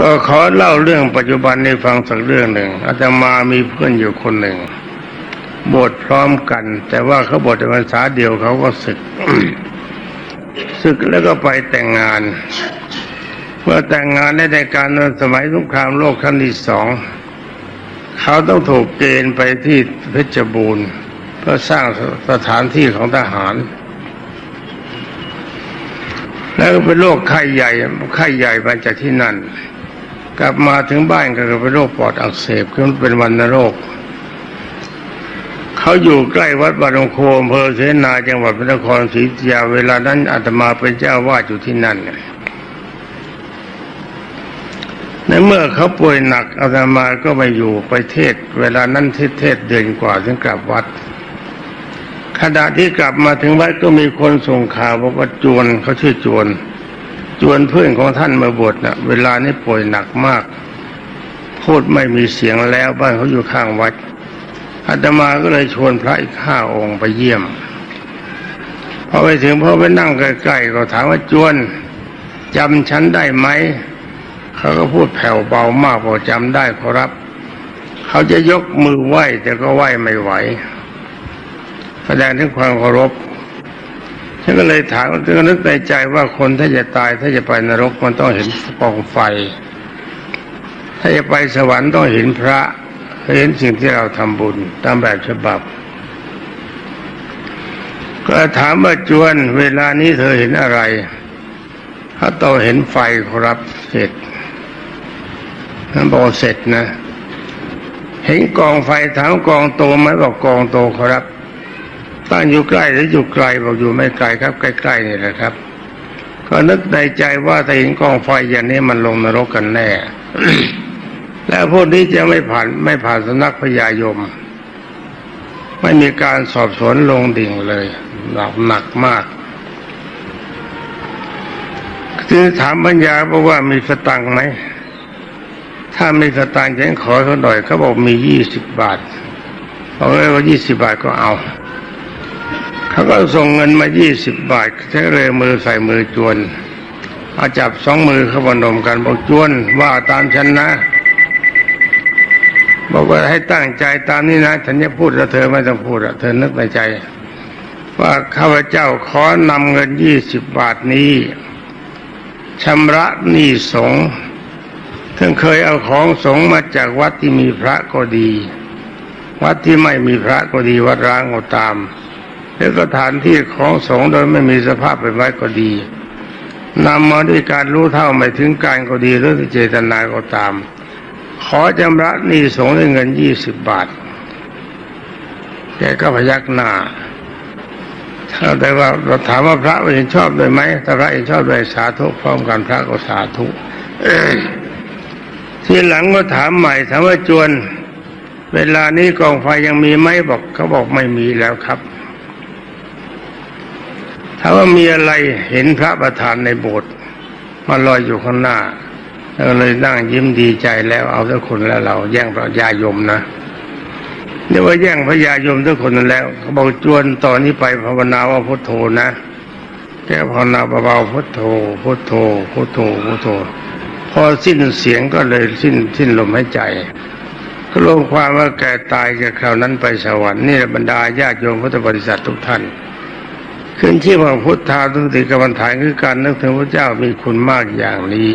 ก็ขอเล่าเรื่องปัจจุบันให้ฟังสักเรื่องหนึ่งอาตมามีเพื่อนอยู่คนหนึ่งบวชพร้อมกัน แต่ว่าเขาบวชในพรรษาเดียวเขาก็ศึกศึกแล้วก็ไปแต่งงาน เมื่อแต่งงานในในการสมัยสงครามโลกครั้งที่สองเขาต้องถูกเกณฑ์ไปที่เพชรบูรณ์ เพื่อสร้างสถานที่ของทหาร แล้วก็เป็นโรคไข้ใหญ่ไข้ใหญ่มาจากที่นั่น กลับมาถึงบ้านก็เป็นโรคปอดอักเสบขึ้นเป็นวันโรค เขาอยู่ใกล้วัดบารมโคอำเภอเสนาจังหวัดพระนครศรีอยุธยาเวลานั้นอาตมาเป็นเจ้าวาดอยู่ที่นั่นในเมื่อเขาป่วยหนักอาตมาก็ไม่อยู่ไปเทศ เวลานั้นเทศเทศเดือนกว่าถึงกลับวัด ขณะที่กลับมาถึงวัดก็มีคนส่งข่าวบอกว่าจวนเขาชื่อจวน จวนเพื่อนของท่านมาบวชนะเวลานี้ป่วยหนักมาก พูดไม่มีเสียงแล้วบ้านเขาอยู่ข้างวัดอาตมาก็เลยชวนพระอีกห้าองค์ไปเยี่ยมพอไปถึงพ่อไปนั่งใกล้ๆก็ถามว่าจวนจำฉันได้ไหมเขาก็พูดแผ่วเบามากพอจำได้ขอรับ เขาจะยกมือไหว้แต่ก็ไหว้ไม่ไหว แสดงถึงความเคารพ ฉันก็เลยถามก็นึกในใจว่าคนถ้าจะตายถ้าจะไปนรกมันต้องเห็นกองไฟ ถ้าจะไปสวรรค์ต้องเห็นพระเห็นสิ่งที่เราทำบุญตามแบบฉบับ ก็ถามว่าจวนเวลานี้เธอเห็นอะไรถ้าโตเห็นไฟครับเสร็จนั่นบอกเสร็จนะ เห็นกองไฟถามกองโตไหมบอกกองโตครับ ตั้งอยู่ใกล้หรืออยู่ไกลบอกอยู่ไม่ไกลครับ ใกล้ๆนี่แหละครับ ก็นึกในใจว่าถ้าเห็นกองไฟอย่างนี้มันลงนรกกันแน่แล้วพวกนี้จะไม่ผ่านไม่ผ่านสนักพญายม ไม่มีการสอบสวนลงดิ่งเลยหนักหนักมากคือถามปัญญาบอกว่ามีสตังค์ไหมถ้ามีสตังค์ฉันขอเขาหน่อยเขาบอกมียี่สิบบาทบอกเลยว่ายี่สิบบาทก็เอา เขาก็ส่งเงินมายี่สิบบาทใช้เลยมือใส่มือจวนอาจับสองมือเข้าบนมกันบอกจวนว่าตามฉันนะ บอกว่าให้ตั้งใจตามนี้นะ ฉันจะพูดแล้วเธอไม่ต้องพูดอะเธอนึกในใจ ว่าข้าพเจ้าขอนำเงินยี่สิบบาทนี้ชำระหนี้สงฆ์ถึงเคยเอาของสงฆ์มาจากวัดที่มีพระก็ดี วัดที่ไม่มีพระก็ดีวัดร้างก็ตาม แล้วก็ฐานที่ของสงฆ์โดยไม่มีสภาพเป็นไว้ก็ดีนำมาด้วยการรู้เท่าไม่ถึงการก็ดีหรือเจตนาก็ตาม ขอจำระหนี้สงฆ์ด้วยเงินยี่สิบบาทแกก็พยักหน้าถ้าแต่ว่าเราถามว่าพระเห็นชอบด้วยไหมถ้าพระเห็นชอบด้วยสาธุพร้อมกันพระก็สาธุทีหลังก็ถามใหม่ถามว่าจวน เวลานี้กองไฟยังมีไหมบอกเขาบอกไม่มีแล้วครับ ถ้าว่ามีอะไรเห็นพระประธานในโบสถ์มาลอยอยู่ข้างหน้าเราเลยนั่งยิ้มดีใจแล้วเอาทุกคนแล้วเราแย่งพระยายมนะเรียกว่าแย่งพระยายมทุกคนนั้นแล้วเขาบอกจวนตอนนี้ไปภาวนาว่าพุทโธนะแกภาวนาเบาๆพุทโธพุทโธพุทโธพุทโธ พอสิ้นเสียงก็เลยสิ้นสิ้นลมหายใจก็ลงความว่าแกตายจากคราวนั้นไปสวรรค์นี่บรรดาญาติโยมพุทธบริษัททุกท่าน ขึ้นที่ว่าพุทธาทุติกรรมฐานคือการนึกถึงพระเจ้ามีคุณมากอย่างนี้